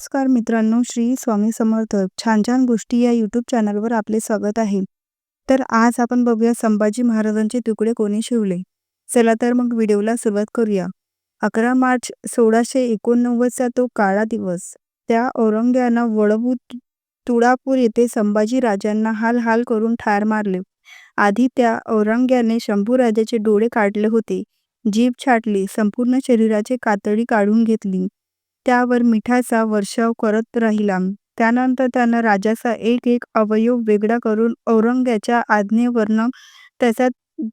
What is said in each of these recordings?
नमस्कार मित्रांनो श्री स्वामी समर्थ. छान छान गोष्टी या यूट्यूब चॅनलवर आपले स्वागत आहे. तर आज आपण बघूया संभाजी महाराजांचे तुकडे कोणी शिवले? चला तर मग व्हिडिओला सुरुवात करूया. अकरा मार्च सोळाशे एकोणनव्वदचा तो काळा दिवस. त्या औरंग्यानं वळवू तुळापूर येथे संभाजी राजांना हाल हाल करून ठार मारले. आधी त्या औरंग्याने शंभूराजाचे डोळे काढले होते. जीभ छाटली संपूर्ण शरीराचे कातडी काढून घेतली. त्यावर मिठाचा वर्षाव करत राहिला. त्यानंतर त्यानं राजाचा एक एक अवयव वेगळा करून औरंग्याच्या आज्ञेवरनं त्याचा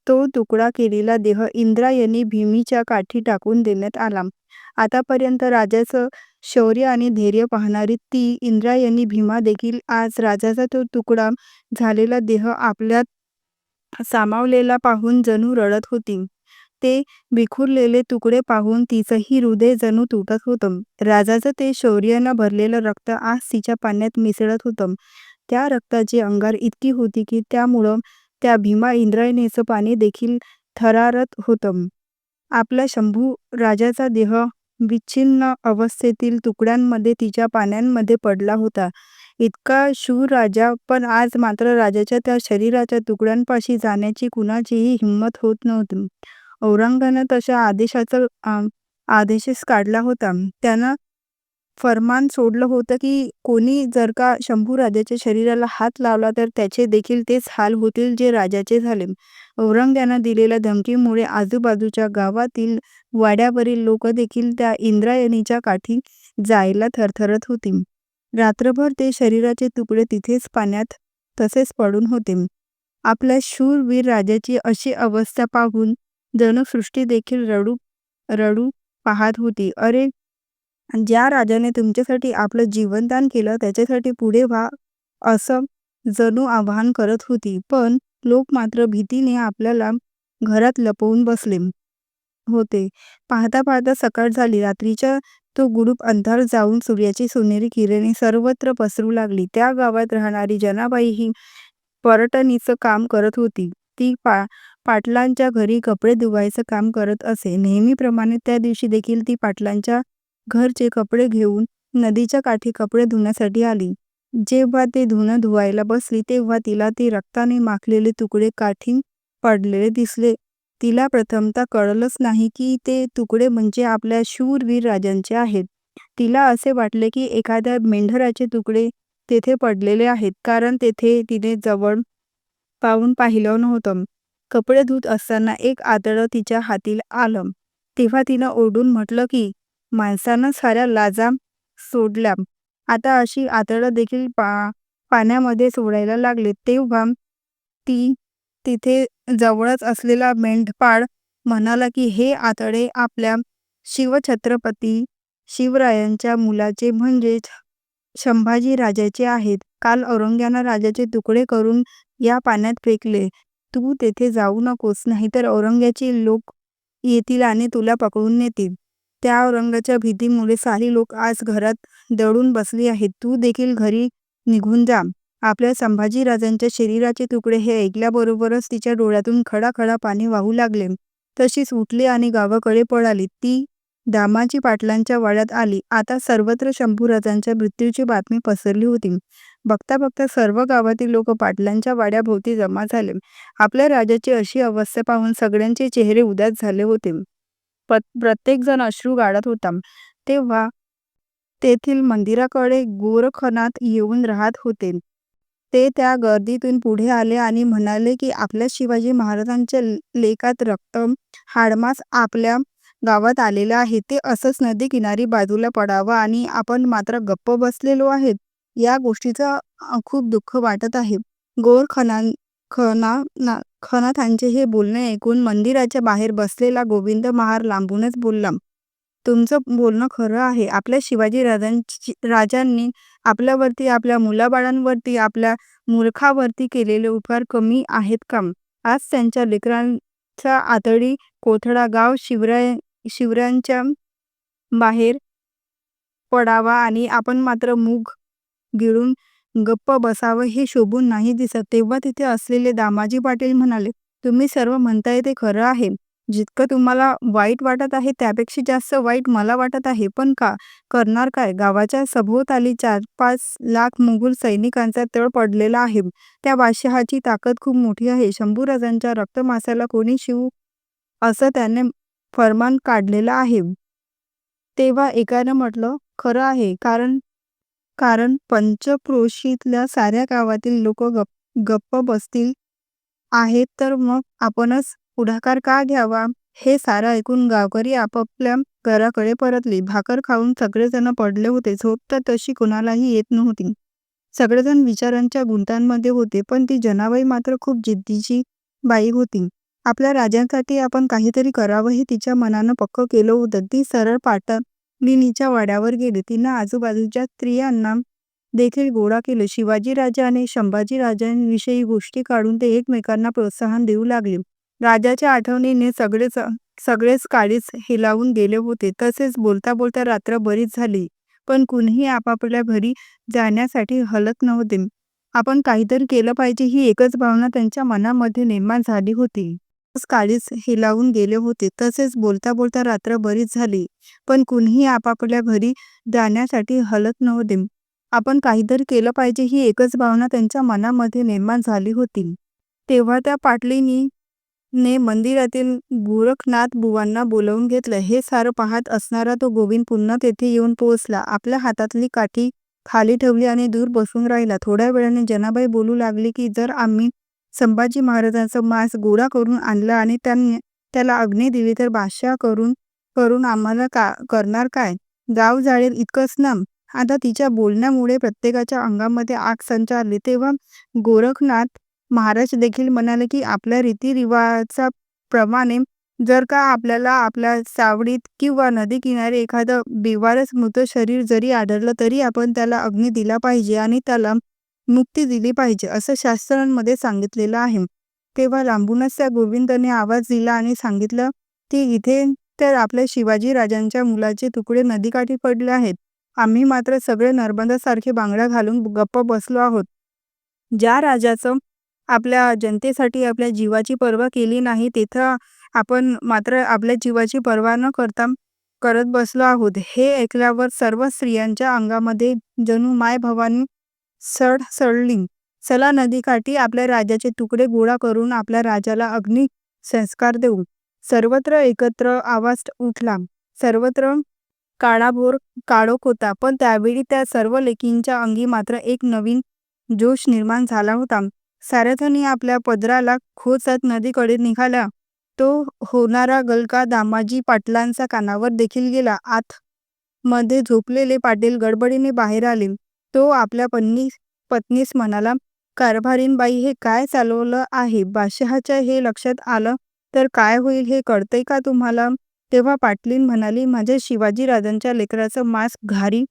तो तुकडा केलेला देह इंद्रायणी भीमीच्या काठी टाकून देण्यात आला. आतापर्यंत राजाचं शौर्य आणि धैर्य पाहणारी ती इंद्रायणी भीमा देखील आज राजाचा तो तुकडा झालेला देह आपल्यात सामावलेला पाहून जणू रडत होती. ते विखुरलेले तुकडे पाहून तिचंही हृदय जणू तुटत होतं. राजाचं ते शौर्यानं भरलेलं रक्त आज तिच्या पाण्यात मिसळत होतं. त्या रक्ताची अंगार इतकी होती की त्यामुळं त्या भीमा इंद्रायणीचं पाणी देखील थरारत होतं. आपला शंभू राजाचा देह विच्छिन्न अवस्थेतील तुकड्यांमध्ये तिच्या पाण्यांमध्ये पडला होता. इतका शूर राजा पण आज मात्र राजाच्या त्या शरीराच्या तुकड्यांपाशी जाण्याची कुणाचीही हिंमत होत नव्हती. औरंगानं तशा आदेशाचा आदेशच काढला होता. त्यानं फरमान सोडलं होतं की कोणी जर का शंभू राजाच्या शरीराला हात लावला तर त्याचे देखील तेच हाल होतील जे राजाचे झाले. औरंग्यानं दिलेल्या धमकीमुळे आजूबाजूच्या गावातील वाड्यावरील लोक देखील त्या इंद्रायणीच्या काठी जायला थरथरत होती. रात्रभर ते शरीराचे तुकडे तिथेच पाण्यात तसेच पडून होते. आपल्या शूरवीर राजाची अशी अवस्था पाहून जनसृष्टी देखील रडू रडू पाहत होती. अरे ज्या राजाने तुमच्यासाठी आपलं जीवनदान केलं त्याच्यासाठी पुढे व्हा असं जणू आवाहन करत होती. पण लोक मात्र भीतीने आपल्याला घरात लपवून बसले होते. पाहता पाहता सकाळ झाली. रात्रीच्या तो गुडूप अंधार जाऊन सूर्याची सोनेरी किरणे सर्वत्र पसरू लागली. त्या गावात राहणारी जनाबाई ही पर्यटनीचं काम करत होती. ती पा पाटलांच्या घरी कपडे धुवायचं काम करत असे. नेहमीप्रमाणे त्या दिवशी देखील ती पाटलांच्या घरचे कपडे घेऊन नदीच्या काठी कपडे धुण्यासाठी आली. जेव्हा ते धुणं धुवायला बसली तेव्हा तिला ते रक्ताने माखलेले तुकडे काठी पडलेले दिसले. तिला प्रथमता कळलंच नाही की ते तुकडे म्हणजे आपल्या शूरवीर राजांचे आहेत. तिला असे वाटले की एखाद्या मेंढराचे तुकडे तेथे पडलेले आहेत कारण तेथे तिने जवळ पाहून पाहिलं नव्हतं. कपडे धुत असताना एक आतडं तिच्या हातील आलं. तेव्हा तिनं ओरडून म्हटलं की माणसानं साऱ्या लाजा सोडल्या. आता अशी आतडं देखील पा पाण्यामध्ये सोडायला लागले. तेव्हा ती तिथे जवळच असलेला मेंढपाळ म्हणाला की हे आतडे आपल्या शिवछत्रपती शिवरायांच्या मुलाचे म्हणजेच संभाजी राजाचे आहेत. काल औरंग्यानं राजाचे तुकडे करून या पाण्यात फेकले. तू तेथे जाऊ नकोस नाहीतर औरंगाचे लोक येतील आणि तुला पकडून नेतील. त्या औरंगाच्या भीतीमुळे सारी लोक आज घरात दडून बसली आहेत. तू देखील घरी निघून जा. आपल्या संभाजीराजांच्या शरीराचे तुकडे हे ऐकल्याबरोबरच तिच्या डोळ्यातून खडा खडा पाणी वाहू लागले. तशीच उठली आणि गावाकडे पळाली. ती दामाजी पाटलांच्या वाड्यात आली. आता सर्वत्र शंभूराजांच्या मृत्यूची बातमी पसरली होती. बघता बघता सर्व गावातील लोक पाटलांच्या वाड्याभोवती जमा झाले. आपल्या राजाची अशी अवस्था पाहून सगळ्यांचे चेहरे उदास झाले होते. प्रत्येक जण अश्रू गाळत होता. तेव्हा तेथील मंदिराकडे गोरखनाथ येऊन राहत होते. ते त्या गर्दीतून पुढे आले आणि म्हणाले की आपल्या शिवाजी महाराजांच्या लेखात रक्त हाडमास आपल्या गावात आलेलं आहे. ते असंच नदी किनारी बाजूला पडावं आणि आपण मात्र गप्प बसलेलो आहेत. या गोष्टीचं खूप दुःख वाटत आहे. गोर खना खना खनाथांचे हे बोलणे ऐकून मंदिराच्या बाहेर बसलेला गोविंद महार लांबूनच बोलला तुमचं बोलणं खरं आहे. आपल्या शिवाजी राजांची राजांनी आपल्यावरती आपल्या मुलाबाळांवरती आपल्या मूर्खावरती केलेले उपकार कमी आहेत का? आज त्यांच्या लेकरांचा आतडी कोथळा गाव शिवराय शिवरायांच्या बाहेर पडावा आणि आपण मात्र मूग गिळून गप्प बसावं हे शोभून नाही दिसत तेव्हा तिथे असलेले दामाजी पाटील म्हणाले तुम्ही सर्व म्हणताय ते खरं आहे जितकं तुम्हाला वाईट वाटत आहे त्यापेक्षा जास्त वाईट मला वाटत आहे. पण का करणार काय? गावाच्या सभोवताली चार पाच लाख मुघल सैनिकांचा तळ पडलेला आहे. त्या बादशहाची ताकद खूप मोठी आहे. शंभूराजांच्या रक्तमासाला कोणी शिवू असं त्याने फरमान काढलेलं आहे. तेव्हा एकानं म्हटलं, खरं आहे. कारण कारण पंचक्रोशीतल्या साऱ्या गावातील लोक गप गप्प बसतील आहेत तर मग आपणच पुढाकार का घ्यावा? हे सारं ऐकून गावकरी आपापल्या घराकडे परतले. भाकर खाऊन सगळेजण पडले होते. झोप तर तशी कुणालाही येत नव्हती. सगळेजण विचारांच्या गुंतांमध्ये होते. पण ती जनाबाई मात्र खूप जिद्दीची बाई होती. आपल्या राजांसाठी आपण काहीतरी करावं हे तिच्या मनानं पक्कं केलं होतं. ती सरळ पाटलिनीच्या वाड्यावर गेली. तिनं आजूबाजूच्या स्त्रियांना देखील गोळा केलं. शिवाजीराजे आणि संभाजीराजांविषयी गोष्टी काढून ते एकमेकांना प्रोत्साहन देऊ लागले. राजाच्या आठवणीने सगळेच सगळेच काळीच हेलावून गेले होते. तसेच बोलता बोलता रात्र बरीच झाली. पण कुणीही आपापल्या घरी जाण्यासाठी हलत नव्हते. आपण काहीतरी केलं पाहिजे ही एकच भावना त्यांच्या मनामध्ये निर्माण झाली होती. काळीज हेलावून गेले होते. तसेच बोलता बोलता रात्र बरीच झाली. पण कुणीही आपापल्या घरी जाण्यासाठी हलत नव्हते. आपण काहीतरी केलं पाहिजे ही एकच भावना त्यांच्या मनामध्ये निर्माण झाली होती. तेव्हा त्या पाटलिनीने मंदिरातील गोरखनाथ बुवांना बोलावून घेतलं. हे सारं पाहत असणारा तो गोविंद पुन्हा तेथे येऊन पोहोचला. आपल्या हातातली काठी खाली ठेवली आणि दूर बसून राहिला. थोड्या वेळाने जनाबाई बोलू लागली की जर आम्ही संभाजी महाराजांचं मांस गोळा करून आणलं आणि त्यांनी त्याला अग्नी दिली तर बादशाह करून करून आम्हाला का करणार काय? गाव जाळेल इतकंच ना? आता तिच्या बोलण्यामुळे प्रत्येकाच्या अंगामध्ये आग संचारली. तेव्हा गोरखनाथ महाराज देखील म्हणाले की आपल्या रीतिरिवाजा प्रमाणे जर का आपल्याला आपल्या सावडीत किंवा नदीकिनारी एखादं बिवारच मृत शरीर जरी आढळलं तरी आपण त्याला अग्नी दिला पाहिजे आणि त्याला मुक्ती दिली पाहिजे असं शास्त्रांमध्ये सांगितलेलं आहे. तेव्हा लांबूनच त्या गोविंदने आवाज दिला आणि सांगितलं की इथे तर आपल्या शिवाजी राजांच्या मुलाचे तुकडे नदीकाठी पडले आहेत. आम्ही मात्र सगळे नर्मदासारखे बांगड्या घालून गप्प बसलो आहोत. ज्या राजाचं आपल्या जनतेसाठी आपल्या जीवाची पर्वा केली नाही तिथं आपण मात्र आपल्या जीवाची पर्वा न करता करत बसलो आहोत. हे ऐकल्यावर सर्व स्त्रियांच्या अंगामध्ये जणू सड सडली चला नदीकाठी आपल्या राजाचे तुकडे गोळा करून आपल्या राजाला अग्नी संस्कार देऊ. सर्वत्र एकत्र आवाज उठला. सर्वत्र काळाभोर काळोख होता. पण त्यावेळी त्या सर्व लेकींच्या अंगी मात्र एक नवीन जोश निर्माण झाला होता. सारथनी आपल्या पदराला खोचत नदीकडे निघाला तो होणारा गलका दामाजी पाटलांचा कानावर देखील गेला. आत मध्ये झोपलेले पाटील गडबडीने बाहेर आले. तो आपल्या पन्नी पत्नीस म्हणाला, कारभारीणबाई हे काय चालवलं आहे? बादशहाच्या हे लक्षात आलं तर काय होईल हे कळतंय का तुम्हाला? तेव्हा पाटलीन म्हणाली, माझ्या शिवाजी राजांच्या लेकराचं मांस घारी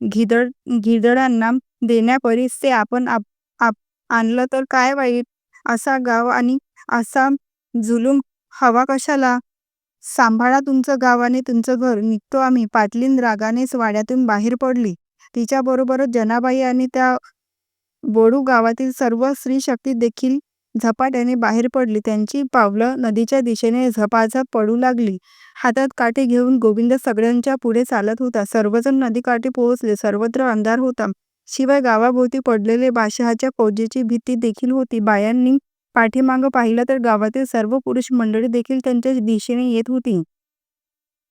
घिदड घिदडांना देण्यापरीस ते आपण आप आप आणलं तर काय वाईट? असा गाव आणि असा जुलूम हवा कशाला? सांभाळा तुमचं गाव आणि तुमचं घर. निघतो आम्ही. पाटलीन रागानेच वाड्यातून बाहेर पडली. तिच्याबरोबरच जनाबाई आणि त्या बोडू गावातील सर्व स्त्रीशक्ती देखील झपाट्याने बाहेर पडली. त्यांची पावलं नदीच्या दिशेने झपाझप पडू लागली. हातात काठी घेऊन गोविंद सगळ्यांच्या पुढे चालत होता. सर्वजण नदीकाठी पोहोचले. सर्वत्र अंधार होता. शिवाय गावाभोवती पडलेले बादशहाच्या फौजेची भीती देखील होती. बायांनी पाठीमागं पाहिलं तर गावातील सर्व पुरुष मंडळी देखील त्यांच्या दिशेने येत होती.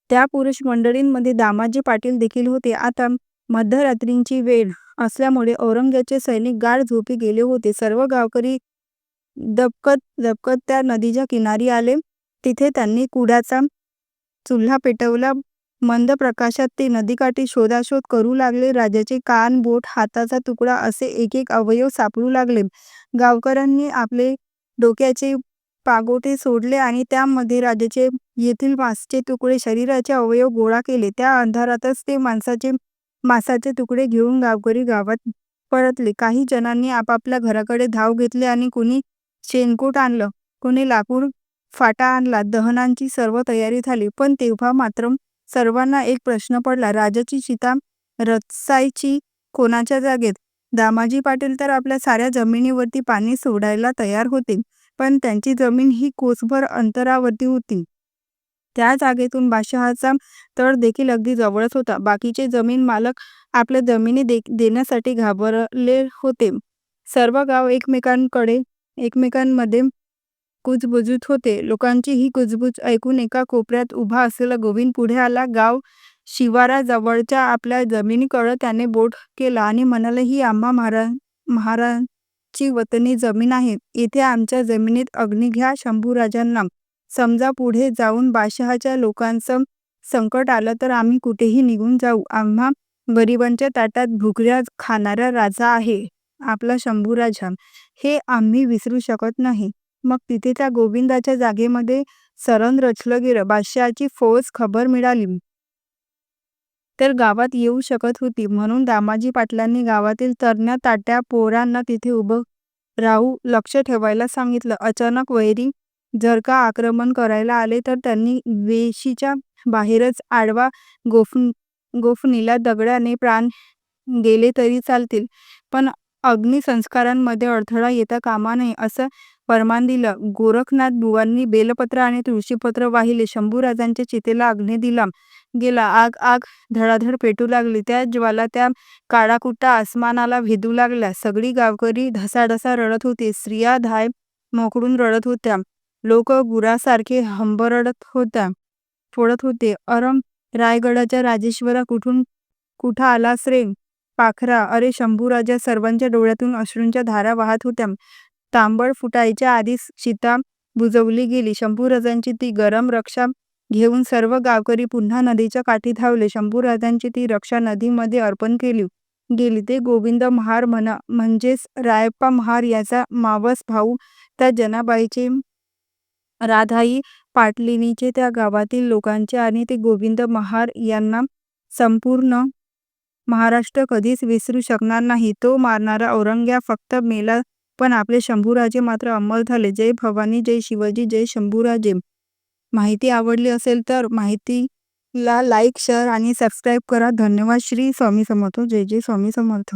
त्या पुरुष मंडळींमध्ये दामाजी पाटील देखील होते. आता मध्यरात्रींची वेळ असल्यामुळे औरंगजेबचे सैनिक गाढ झोपी गेले होते. सर्व गावकरी दबकत दबकत त्या नदीच्या किनारी आले. तिथे त्यांनी कुडाचा चुल्हा पेटवला. मंद प्रकाशात ते नदीकाठी शोधाशोध करू लागले. राजाचे कान, बोट, हाताचा तुकडा असे एक एक अवयव सापडू लागले. गावकऱ्यांनी आपले डोक्याचे पागोटे सोडले आणि त्यामध्ये राजाचे येथील मांसचे तुकडे, शरीराचे अवयव गोळा केले. त्या अंधारातच ते माणसाचे मांसाचे तुकडे घेऊन गावकरी गावात परतले. काही जणांनी आपापल्या घराकडे धाव घेतली आणि कुणी शेणकूट आणलं, कुणी लाकूड फाटा आणला. दहनाची सर्व तयारी झाली. पण तेव्हा मात्र सर्वांना एक प्रश्न पडला. राजाची चिता रचायची कोणाच्या जागेत? दामाजी पाटील तर आपल्या साऱ्या जमिनीवरती पाणी सोडायला तयार होते. पण त्यांची जमीन ही कोसभर अंतरावरती होती त्या जागेतून बादशहाचा तळ देखील अगदी जवळच होता. बाकीचे जमीन मालक आपल्या जमिनी दे देण्यासाठी घाबरले होते. सर्व गाव एकमेकांकडे एकमेकांमध्ये कुजबुजूत होते. लोकांची ही कुजबूज ऐकून एका कोपऱ्यात उभा असलेला गोविंद पुढे आला. गाव शिवाराजवळच्या आपल्या जमिनीकडं त्याने बोट केला आणि म्हणाले ही आम्हा महारा महाराजची वतनी जमीन आहे. येथे आमच्या जमिनीत अग्नी घ्या शंभूराजांना. समजा पुढे जाऊन बादशहाच्या लोकांचं संकट आलं तर आम्ही कुठेही निघून जाऊ. आम्हा गरिबांच्या ताटात भुकऱ्या खाणारा राजा आहे आपला शंभूराजा. हे आम्ही विसरू शकत नाही. मग तिथे त्या गोविंदाच्या जागेमध्ये सरण रचलं गेलं. बादशहाची फौज खबर मिळाली. तर गावात येऊ शकत होती. म्हणून दामाजी पाटलांनी गावातील तरण्या ताट्या पोरांना तिथे उभं राहू लक्ष ठेवायला सांगितलं. अचानक वैरी जर का आक्रमण करायला आले तर त्यांनी वेशीच्या बाहेरच आडवा गोफ गोफणीला दगडाने प्राण गेले तरी चालतील. पण अग्निसंस्कारांमध्ये अडथळा येता कामा नये असं फरमान दिलं. गोरखनाथ बुवांनी बेलपत्र आणि तुळशीपत्र वाहिले. शंभूराजांच्या चितेला अग्नी दिला. गेला. आग आग धडाधड पेटू लागली. त्या ज्वाला त्या काळाकुट्टा आसमानाला भेदू लागल्या. सगळी गावकरी ढसाढसा रडत होती. स्त्रिया धाय मोकळून रडत होत्या. लोक गुरासारखे हंबरडत होता फोडत होते. अरम रायगडाच्या राजेश्वरा कुठून कुठं आलास रे? पाखरा अरे शंभूराजा सर्वांच्या डोळ्यातून अश्रूंच्या धारा वाहत होत्या. तांबड फुटायच्या आधीच चिता बुजवली गेली. शंभूराजांची ती गरम रक्षा घेऊन सर्व गावकरी पुन्हा नदीच्या काठी धावले. शंभूराजांची ती रक्षा नदीमध्ये अर्पण केली गेली. ते गोविंद महार म्हणा म्हणजेच रायप्पा महार याचा मावस भाऊ त्या जनाबाईचे राधाई पाटलिनीचे त्या गावातील लोकांचे आणि ते गोविंद महार यांना संपूर्ण महाराष्ट्र कधीच विसरू शकणार नाही. तो मारणारा औरंग्या फक्त मेला पण आपले शंभूराजे मात्र अमर झाले. जय भवानी जय शिवाजी जय शंभूराजे. माहिती आवडली असेल तर माहितीला लाईक शेअर आणि सबस्क्राईब करा. धन्यवाद. श्री स्वामी समर्थ. जय जय स्वामी समर्थ.